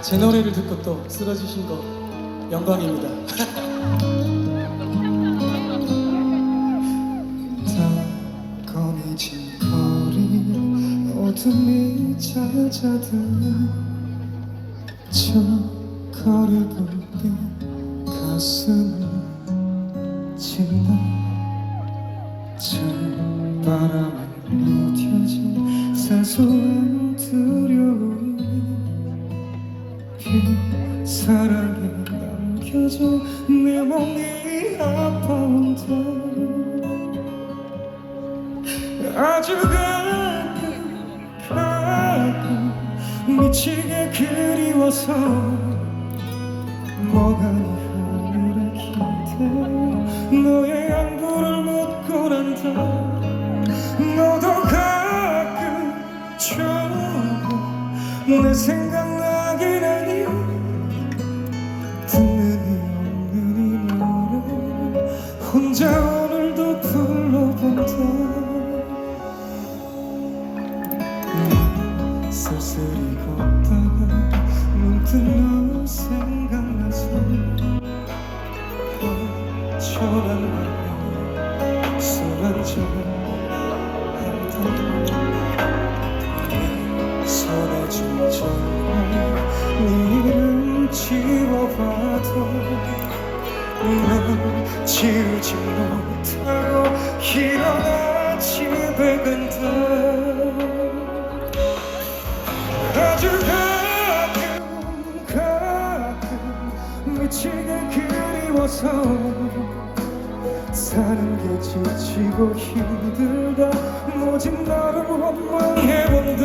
제 노래를 듣고 또 쓰러지신 거 영광입니다. 다 꺼내진 거리 어둠이 잦아드는 저 거리 볼때 가슴 을 찔러 찬바람에 무뎌진 사소한 두려움이 그 사랑에 남겨져 내 몸이 아파온다. 아주 가끔 가끔 미치게 그리워서 멍하 너도 가끔 조금 내 생각나긴 하니 듣는 이 없는 이 노래 혼자 오늘도 불러본다. 쓸쓸히 걷다가 문득 너 생각나서 어쩌란 말이야 술한 잔 네 이름 지워봐도 난 지우지 못하고 일어나 집에 간다. 아주 가끔 가끔 미치게 그리워서 사는 게 지치고 힘들다. 모진 나를 원망해본다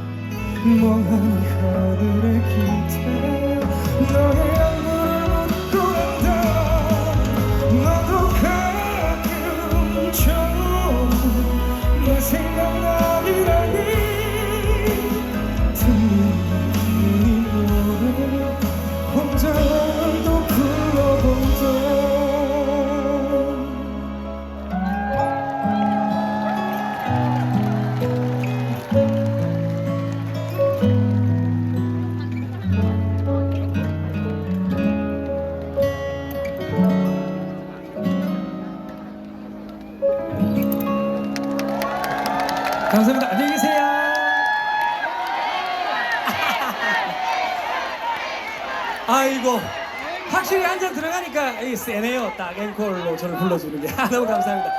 멍하니 하늘에 기대 너의 감사합니다. 안녕히 계세요. 아이고 확실히 한 잔 들어가니까 이 세네요. 딱 앵콜로 저를 불러주는 게 너무 감사합니다.